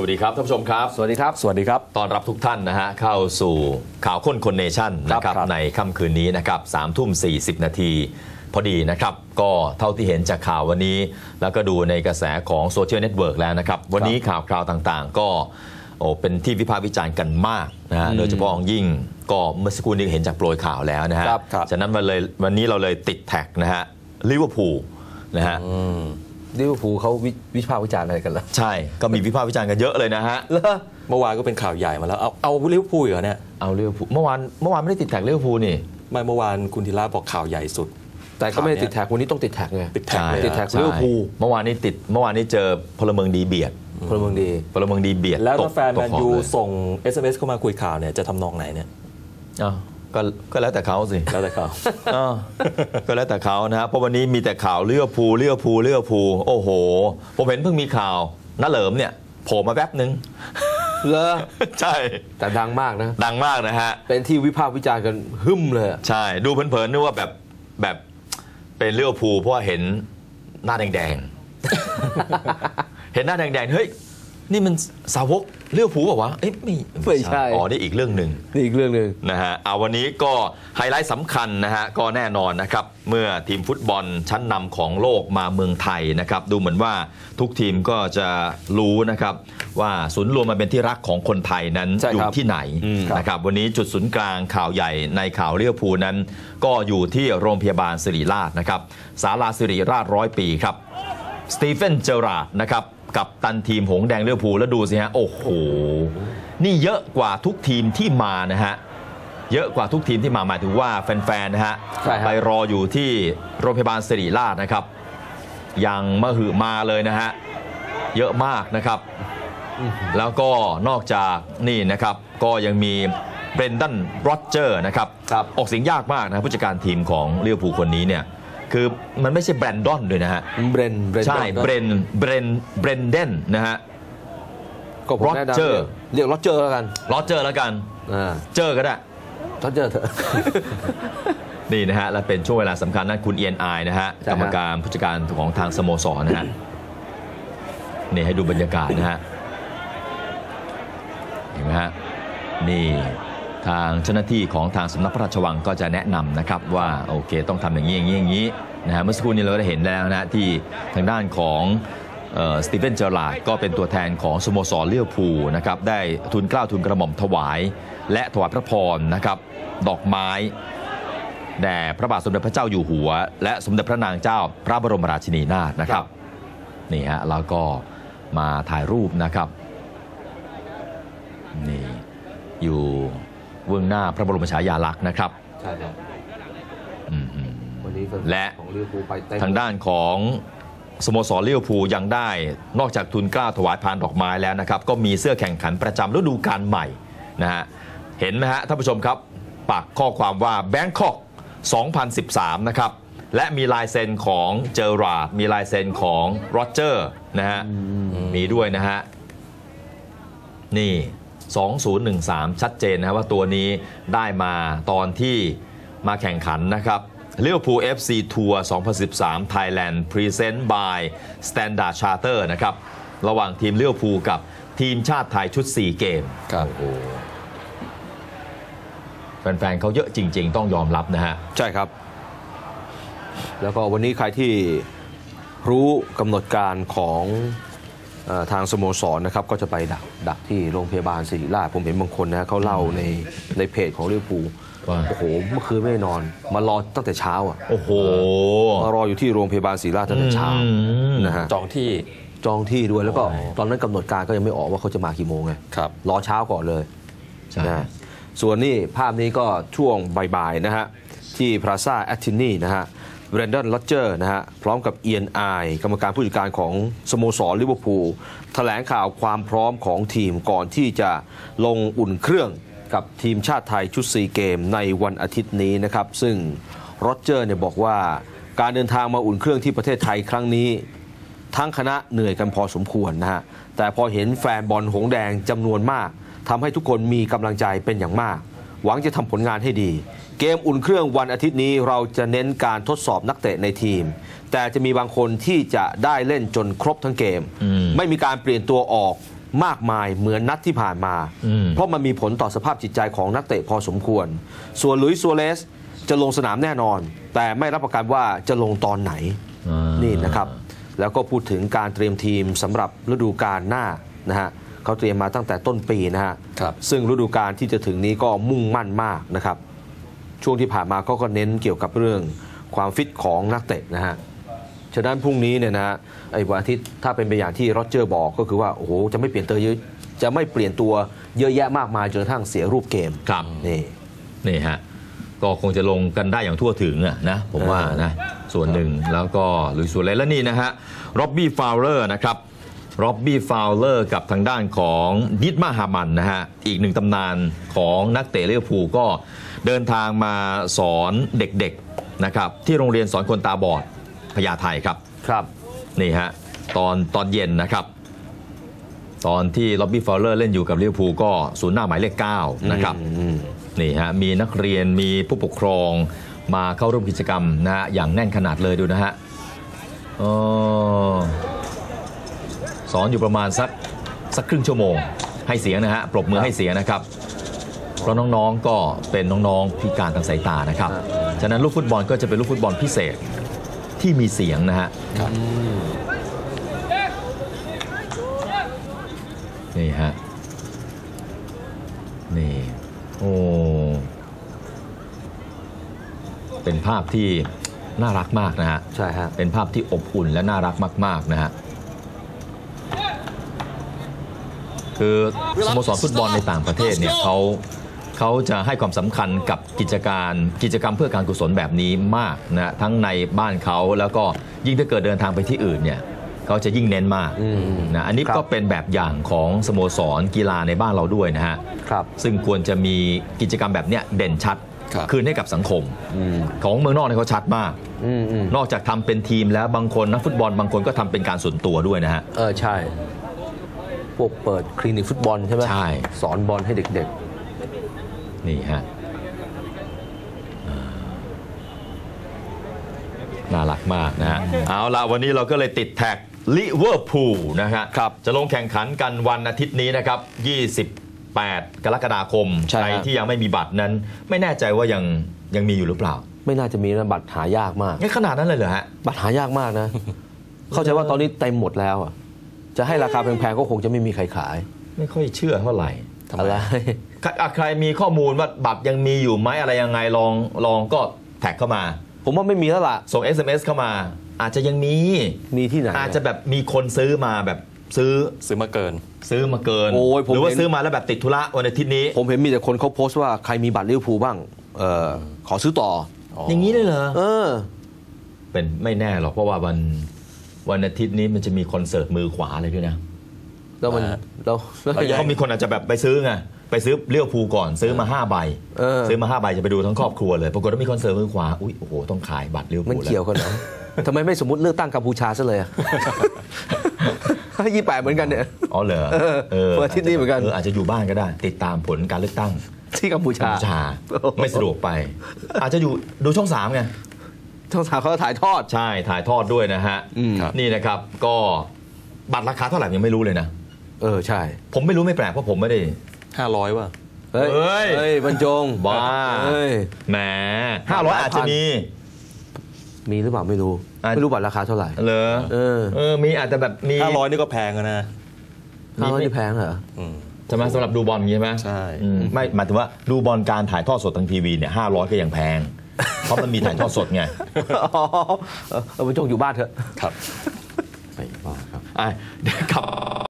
วัสดีครับท่านผู้ชมครับ สวัสดีครับ สวัสดีครับต้อนรับทุกท่านนะฮะเข้าสู่ข่าวค้นคนเนชั่นครับนะครับครับในค่ำคืนนี้นะครับสามทุ่มสี่สิบนาทีพอดีนะครับ ก็เท่าที่เห็นจากข่าววันนี้ แล้วก็ดูในกระแสของโซเชียลเน็ตเวิร์กแล้วนะครับ วันนี้ข่าวคราวต่างๆ ก็โอ้เป็นที่วิพากษ์วิจารณ์กันมากนะฮะโดยเฉพาะอย่างยิ่งก็เมื่อสักครู่นี้เห็นจากโปรยข่าวแล้วนะฮะครับครับฉะนั้นวันเลยวันนี้เราเลยติดแท็กนะฮะลิเวอร์พูลนะฮะ ลิเวอร์พูลเขาวิวิพากษ์วิจารณ์อะไรกันล่ะใช่ ก็มีวิพากษ์วิจารณ์กันเยอะเลยนะฮะเลอเมื่อวานก็เป็นข่าวใหญ่มาแล้ว เอาเอาลิเวอร์พูลอีกเหรอเนี่ย เอาลิเวอร์พูลเมื่อวานเมื่อวานไม่ได้ติดแท็กลิเวอร์พูลนี่ ไม่เมื่อวานคุณธีระบอกข่าวใหญ่สุด แต่ก็ไม่ได้ติดแท็กวันนี้ต้องติดแท็กไงติดแท็กใช่เลยติดแท็กใช่ลิเวอร์พูลเมื่อวานนี้ติดเมื่อวานนี้เจอพลเมืองดีเบียดพลเมืองดีพลเมืองดีเบียดแล้วตถ้ากแฟนตแมกนขอบยูเลยส่ง SMS เข้ามาคุยข่าวเนี่ยจะทำนองไหนเนี่ยอ้าว ก็ก็แล้วแต่เขาสิแล้วแต่เขาอ้าวก็แล้วแต่เขานะฮะเพราะวันนี้มีแต่ข่าวเลือพูลเลือพูลเลือพูลโอ้โห ผมเห็นเพิ่งมีข่าวน้าเหลิมเนี่ยโผล่มาแป๊บนึง เลอใช่ แต่ดังมากนะ ดังมากนะฮะ เป็นที่วิพากษ์วิจารณ์กันหึ่มเลยอะใช่ ดูเผินๆนึกว่าแบบแบบเป็นเลือพูลเพราะว่าเห็นหน้าแดงๆ เห็นหน้าแดงๆ เฮ้ย นี่มันสาวกเลือพูลเปล่าวะเอ้ยไม่ไม่ใช่ อ๋อ นี่อีกเรื่องหนึ่งนี่อีกเรื่องหนึ่งนะฮะเอาวันนี้ก็ไฮไลท์สำคัญนะฮะก็แน่นอนนะครับ เมื่อทีมฟุตบอลชั้นนำของโลกมาเมืองไทยนะครับ ดูเหมือนว่าทุกทีมก็จะรู้นะครับ ว่าศูนย์รวมมาเป็นที่รักของคนไทยนั้นใช่อยู่ครับที่ไหนนะครับ วันนี้จุดศูนย์กลางข่าวใหญ่ในข่าวเรียวภูลนั้น ก็อยู่ที่โรงพยาบาลสิริราชนะครับศาลาสิริราชร้อยปีครับ สตีเฟนเจอราร์ดนะครับ กับตันทีมหงส์แดงเลือพูลแล้วดูสิฮะ โอ้โห นี่เยอะกว่าทุกทีมที่มานะฮะ เยอะกว่าทุกทีมที่มาหมายถึงว่าแฟนๆนะฮะใช่ครับไปรออยู่ที่โรงพยาบาลสิริราชนะครับ ยังมาหือมาเลยนะฮะ เยอะมากนะครับ แล้วก็นอกจากนี่นะครับ ก็ยังมีเบรนดันโรเจอร์นะครับครับออกเสียงยากมากนะผู้จัดการทีมของเลียวภูลคนนี้เนี่ย คือมันไม่ใช่แบรนดอนด้วยนะฮะเบรนเบรนใช่เบรนเบรนเบรนเดนนะฮะก็ผมแนะนำ Roger เรียกโรเจอร์แล้วกันโรเจอร์แล้วกันอ่าเจอก็ได้โรเจอร์เถอะ นี่นะฮะ และเป็นช่วงเวลาสำคัญนั่นคุณเอียนไอนะฮะใช่กรฮะ รมการผู้จัดการของทางสโมสรนะฮะ นี่ให้ดูบรรยากาศนะฮะ เห็นไหมฮะ นี่ ทางเจ้าหน้าที่ของทางสำนักพระราชวังก็จะแนะนำนะครับว่าโอเคต้องทำอย่างนี้อย่างนี้อย่างนี้นะฮะเมื่อสักครู่นี้เราได้เห็นแล้วนะที่ทางด้านของสตีเฟนเจอร์ลาร์ดก็เป็นตัวแทนของสโมสรเลี้ยวภูนะครับได้ทุนกล้าวทุนกระหม่อมถวาย และถวายพระพรนะครับดอกไม้แด่พระบาทสมเด็จพระเจ้าอยู่หัว และสมเด็จพระนางเจ้าพระบรมราชินีนาถนะครับนี่ฮะแล้วก็มาถ่ายรูปนะครับนี่อยู่ เบื้องหน้าพระบรมฉายาลักษณ์นะครับใช่ครับอืมอืมวันนี้แฟนๆและของลิเวอร์พูลไปเต็มทางด้านของสโมสรเลี้ยวภูลยังได้นอกจากทุนเกล้าถวายพานดอกไม้แล้วนะครับ ก็มีเสื้อแข่งขันประจำฤดูกาลใหม่นะฮะเห็นไหมฮะท่านผู้ชมครับปักข้อความว่าแบงคอก2013 นะครับ และมีลายเซ็นของเจอราร์ดมีลายเซ็นของโรเจอร์นะฮะมีด้วยนะฮะนี่ 2013 ชัดเจนนะว่าตัวนี้ได้มาตอนที่มาแข่งขันนะครับเลี้ยวภู FC Tour 2013 Thailand Present by Standard Charter นะครับ ระหว่างทีมเลี้ยวภูกับทีมชาติไทยชุด 4 เกมครับแฟนๆเขาเยอะจริง ๆ ต้องยอมรับนะฮะ ใช่ครับ แล้วก็วันนี้ใครที่รู้กำหนดการของเออ ทางสโมสรนะครับก็จะไปดักดักที่โรงพยาบาลศิริราชผมเห็นบางคนนะเขาเล่าในในเพจของลิเวอร์พูลว่าโอ้โหเมื่อคืนไม่ได้นอน มารอตั้งแต่เช้าอะโอ้โหมารออยู่ที่โรงพยาบาลศิริราชตั้งแต่เช้าอืมนะฮะจองที่จองที่ด้วยแล้วก็โอ้ตอนนั้นกำหนดการก็ยังไม่ออกว่าเขาจะมากี่โมงไงครับรอเช้าก่อนเลยใช่นะฮะส่วนนี่ภาพนี้ก็ช่วงบ่ายๆนะฮะที่พราซาแอตตินีนะฮะ เรนดอนลอเจอร์นะฮะพร้อมกับเอียนไอกรรมการผู้จัดการของสโมสรลิเวอร์พูลแถลงข่าวความพร้อมของทีมก่อนที่จะลงอุ่นเครื่องกับทีมชาติไทยชุดซีเกมในวันอาทิตย์นี้นะครับ ซึ่งโรเจอร์เนี่ยบอกว่าการเดินทางมาอุ่นเครื่องที่ประเทศไทยครั้งนี้ ทั้งคณะเหนื่อยกันพอสมควรนะฮะแต่พอเห็นแฟนบอลหงแดงจำนวนมากทำให้ทุกคนมีกำลังใจเป็นอย่างมาก หวังจะทำผลงานให้ดี เกมอุ่นเครื่องวันอาทิตย์นี้เราจะเน้นการทดสอบนักเตะในทีม แต่จะมีบางคนที่จะได้เล่นจนครบทั้งเกมอืมไม่มีการเปลี่ยนตัวออกมากมายเหมือนนัดที่ผ่านมาอืมเพราะมันมีผลต่อสภาพจิตใจของนักเตะพอสมควร ส่วนลุยส์ซัวเรสจะลงสนามแน่นอน แต่ไม่รับประกันว่าจะลงตอนไหนอ่านี่นะครับ แล้วก็พูดถึงการเตรียมทีมสำหรับฤดูกาลหน้านะฮะ เขาเตรียมมาตั้งแต่ต้นปีนะฮะครับซึ่งฤดูกาลที่จะถึงนี้ก็มุ่งมั่นมากนะครับ ช่วงที่ผ่านมาเขาก็เน้นเกี่ยวกับเรื่องความฟิตของนักเตะนะฮะฉะนั้นพรุ่งนี้เนี่ยนะฮะไอ้วันอาทิตย์ถ้าเป็นไปอย่างที่โรเจอร์บอกก็คือว่าโอ้โหจะไม่เปลี่ยนตัวเยอะจะไม่เปลี่ยนตัวเยอะแยะมากมายจนกระทั่งเสียรูปเกมครับนี่นี่ฮะก็คงจะลงกันได้อย่างทั่วถึงอะนะผมว่านะส่วนหนึ่งแล้วก็ลุยส่วนเลยแล้วนี่นะฮะร็อบบี้ฟาวเลอร์นะครับ ร็อบบี้ฟาวเลอร์กับทางด้านของดิดมาฮามันนะฮะ อีกหนึ่งตำนานของนักเตะลิเวอร์พูลก็เดินทางมาสอนเด็กๆนะครับ ที่โรงเรียนสอนคนตาบอดพญาไทครับ ครับ นี่ฮะ ตอนตอนเย็นนะครับ ตอนที่ล็อบบี้ฟาวเลอร์เล่นอยู่กับลิเวอร์พูลก็ศูนย์หน้าหมายเลข9นะครับอืมนี่ฮะมีนักเรียนมีผู้ปกครองมาเข้าร่วมกิจกรรมนะฮะอย่างแน่นขนาดเลยดูนะฮะเออ สอนอยู่ประมาณสักสักครึ่งชั่วโมง ให้เสียงนะฮะปรบมือให้เสียงนะครับ เพราะน้องๆก็เป็นน้องๆพิการทางสายตานะครับ ฉะนั้นลูกฟุตบอลก็จะเป็นลูกฟุตบอลพิเศษที่มีเสียงนะฮะนี่ฮะนี่โอ้เป็นภาพที่น่ารักมากนะฮะใช่ฮะเป็นภาพที่อบอุ่นและน่ารักมาก ๆ นะฮะ คือสโมสรฟุตบอลในต่างประเทศเนี่ยเขาเขาจะให้ความสำคัญกับกิจการกิจกรรมเพื่อการกุศลแบบนี้มากนะฮะทั้งในบ้านเขาแล้วก็ยิ่งถ้าเกิดเดินทางไปที่อื่นเนี่ยเขาจะยิ่งเน้นมากอืมนะอันนี้ครับก็เป็นแบบอย่างของสโมสรกีฬาในบ้านเราด้วยนะฮะครับซึ่งควรจะมีกิจกรรมแบบเนี้ยเด่นชัดครับคืนให้กับสังคมอืมของเมืองนอกเนี่ยเขาชัดมากอืมอืมนอกจากทำเป็นทีมแล้วบางคนนักฟุตบอลบางคนก็ทำเป็นการส่วนตัวด้วยนะฮะเออใช่พ วกเปิดคลินิกฟุตบอลใช่ไหมใช่ สอนบอลให้เด็กนี่ฮะอ่าน่ารักมากนะฮะเอาล่ะวันนี้เราก็เลยติดแท็กลิเวอร์พูลนะฮะครับจะลงแข่งขันกันวันอาทิตย์นี้นะครับ 28 กรกฎาคมใช่ฮะรที่ยังไม่มีบัตรนั้น ไม่แน่ใจว่ายังยังมีอยู่หรือเปล่าๆไม่น่าจะมีนะบัตรหายากมากงั้นขนาดนั้นเลยเหรอฮะบัตรหายากมากนะ เข้าใจว่าตอนนี้เต็มหมดแล้วอะ จะให้ราคาแพงๆก็คงจะไม่มีใครขาย ไม่ค่อยเชื่อเท่าไหร่ทำไมอะไรใครอะใครมีข้อมูลว่าบัตรยังมีอยู่ไหมอะไรยังไงลองลองก็แท็กเข้ามา ผมว่าไม่มีแล้วล่ะ ส่ง SMS เข้ามา อาจจะยังมีมีที่ไหนอาจจะแบบมีคนซื้อมาแบบซื้อซื้อมาเกิน ซื้อมาเกินโอ้ยผมหรือว่าเห็น ซื้อมาแล้วแบบติดธุระวันอาทิตย์นี้ ผมเห็นมีแต่คนเขาโพสต์ว่าใครมีบัตรลิเวอร์พูลบ้างเออขอซื้อต่อ อย่างนี้เลยเหรอ เออ เป็นไม่แน่หรอกเพราะว่าวัน วันอาทิตย์นี้มันจะมีคอนเสิร์ตมือขวาเลยด้วยนะแล้วมันอ่าแล้วแล้วแล้วยังไงเขามีคนอาจจะแบบไปซื้อไงไปซื้อเลี้ยวภูลก่อนซื้อมาห้าใบเออซื้อมาห้าใบจะไปดูทั้งครอบครัวเลยปรากฏว่ามีคอนเสิร์ตมือขวาอุ้ยโอ้โหต้องขายบัตรเลี้ยวมันภูลเกี่ยวกันเหรอทำไมไม่สมมติเลือกตั้งกัมพูชาซะเลยอะยี่แปดเหมือนกันเนี่ยอ๋อเหรอเออวันอาทิตย์นี้เหมือนกันเอออาจจะอยู่บ้านก็ได้ ติดตามผลการเลือกตั้งที่กัมพูกัมชาพูชา ไม่สะดวกไป อาจจะอยู่ดูช่องสามไง ช่องสามเขาถ่ายทอด ใช่ถ่ายทอดด้วยนะฮะอืม นี่นะครับก็บัตรราคาเท่าไหร่ยังไม่รู้เลยนะ เออ ใช่ ผมไม่รู้ไม่แปลกเพราะผมไม่ได้500ว่ะ เฮ้ย เฮ้ยเฮ้ยบรรจงบ้า เฮ้ย แหมห้าร้อยหลายพันอาจจะมี มีหรือเปล่าไม่รู้ อะ ไม่รู้บัตรราคาเท่าไหร่ เหรอเออ เออ มีอาจจะแบบมี500นี่ก็แพงแล้วนะห้าร้อยนี่แพงเหรอ อืม ใช่ไหมสำหรับดูบอลอย่างงี้ใช่ไหมใช่ อืมไม่หมายถึงว่าดูบอลการถ่ายทอดสดทางทีวีเนี่ยห้าร้อยก็ยังแพง เพราะมันมีถ่ายทอดสดไงเออเออบรรจงอยู่บ้านเถอะครับไปบ้าครับอะเดี๋ยวกลับ